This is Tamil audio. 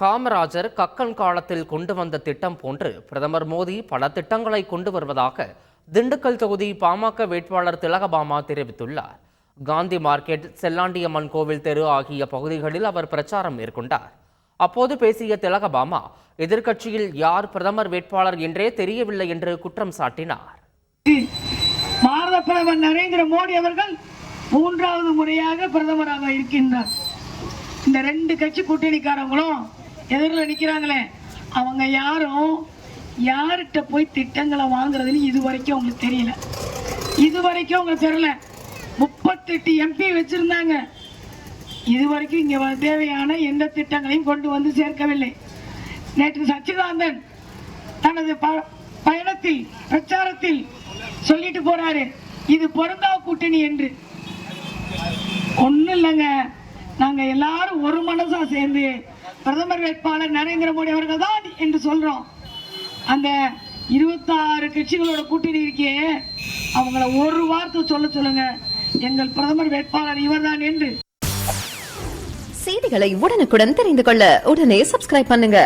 காமராஜர் கக்கன் காலத்தில் கொண்டு வந்த திட்டம் போன்று பிரதமர் மோடி பல திட்டங்களை கொண்டு வருவதாக திண்டுக்கல் தொகுதி பாமக வேட்பாளர் திலகபாமா தெரிவித்துள்ளார். காந்தி மார்க்கெட் செல்லாண்டியம்மன் கோவில் தெரு ஆகிய பகுதிகளில் அவர் பிரச்சாரம் மேற்கொண்டார். அப்போது பேசிய திலகபாமா எதிர்க்கட்சியில் யார் பிரதமர் வேட்பாளர் என்றே தெரியவில்லை என்று குற்றம் சாட்டினார். பாரத பிரதமர் நரேந்திர மோடி அவர்கள் மூன்றாவது முறையாக பிரதமராக இருக்கின்றார். இந்த ரெண்டு கட்சி கூட்டணிக்காரங்களும் எதிரில் நிற்கிறாங்களே அவங்க யாரும் யார்கிட்ட போய் திட்டங்களை வாங்குறதுன்னு இது வரைக்கும் அவங்களுக்கு தெரியல. இது வரைக்கும் அவங்களுக்கு தெரியல முப்பத்தெட்டு எம்பி வச்சுருந்தாங்க. இது வரைக்கும் இங்கே தேவையான எந்த திட்டங்களையும் கொண்டு வந்து சேர்க்கவில்லை. நேற்று சச்சிதானந்தன் தனது ப- பயணத்தில் பிரச்சாரத்தில் சொல்லிட்டு போறாரு. இது பொருந்தா கூட்டணி என்று. ஒன்றும் இல்லைங்க. நாங்கள் எல்லாரும் ஒரு மனசாக சேர்ந்து பிரதமர் வேட்பாளர் நரேந்திர மோடி அவர்கள் தான் என்று சொல்றோம். அந்த இருபத்தாறு கட்சிகளோட கூட்டணி இருக்கே அவங்கள ஒரு வார்த்தை சொல்ல சொல்லுங்க. எங்கள் பிரதமர் வேட்பாளர் இவர்தான் என்று. செய்திகளை உடனுக்குடன் தெரிந்து கொள்ள உடனே சப்ஸ்கிரைப் பண்ணுங்க.